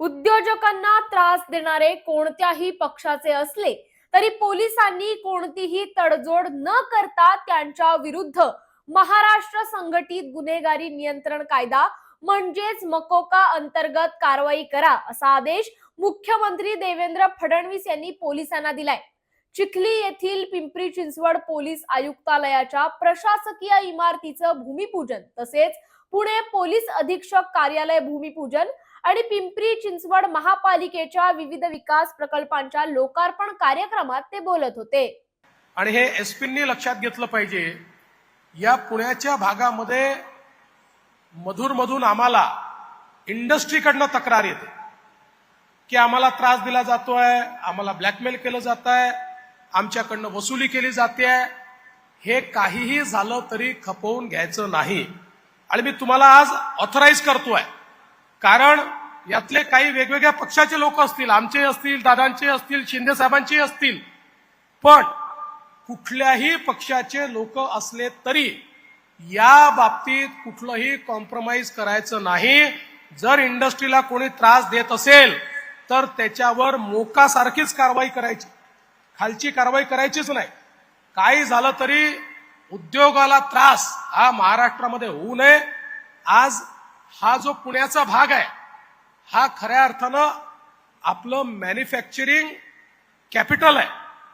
उद्योजकांना त्रास देणारे कोणत्याही पक्षाचे असले तरी पोलिसांनी कोणतीही तडजोड न करता त्यांच्या विरुद्ध महाराष्ट्र संघटित गुन्हेगारी नियंत्रण कायदा म्हणजेच मकोका अंतर्गत कारवाई करा असा आदेश मुख्यमंत्री देवेंद्र फडणवीस यांनी पोलिसांना दिलाय. चिखली येथील पिंपरी चिंचवड पोलीस आयुक्तालयाच्या प्रशासकीय इमारतीचं भूमिपूजन तसेच पुणे पोलीस अधीक्षक कार्यालय भूमिपूजन आणि पिंपरी चिंचवड महापालिकेच्या विविध विकास प्रकल्पांच्या लोकार्पण कार्यक्रमात ते बोलत होते. आणि हे एसपींनी लक्षात घेतलं पाहिजे या पुण्याच्या भागामध्ये मधून मधून आम्हाला इंडस्ट्रीकडनं तक्रार येते. की आम्हाला त्रास दिला जातोय आम्हाला ब्लॅकमेल केलं जात आहे आमच्याकडनं वसुली केली जाते. हे काहीही झालं तरी खपवून घ्यायचं नाही. आणि मी तुम्हाला आज ऑथराईज करतोय. कारण यातले काही वेगवेगळ्या पक्षाचे लोक असतील आमचे असतील दादांचे असतील शिंदे साहेबांचे असतील. पण कुठल्याही पक्षाचे लोक असले तरी या बाबतीत कुठलंही कॉम्प्रोमाइज करायचं नाही. जर इंडस्ट्रीला कोणी त्रास देत असेल तर त्याच्यावर मोकासारखीच कारवाई करायची. खालची कारवाई करायचीच नाही. काही झालं तरी उद्योगाला त्रास हा महाराष्ट्रामध्ये होऊ नये. आज हा जो पुण्याचा भाग आहे हा खऱ्या अर्थानं आपलं मॅन्युफॅक्चरिंग कॅपिटल आहे.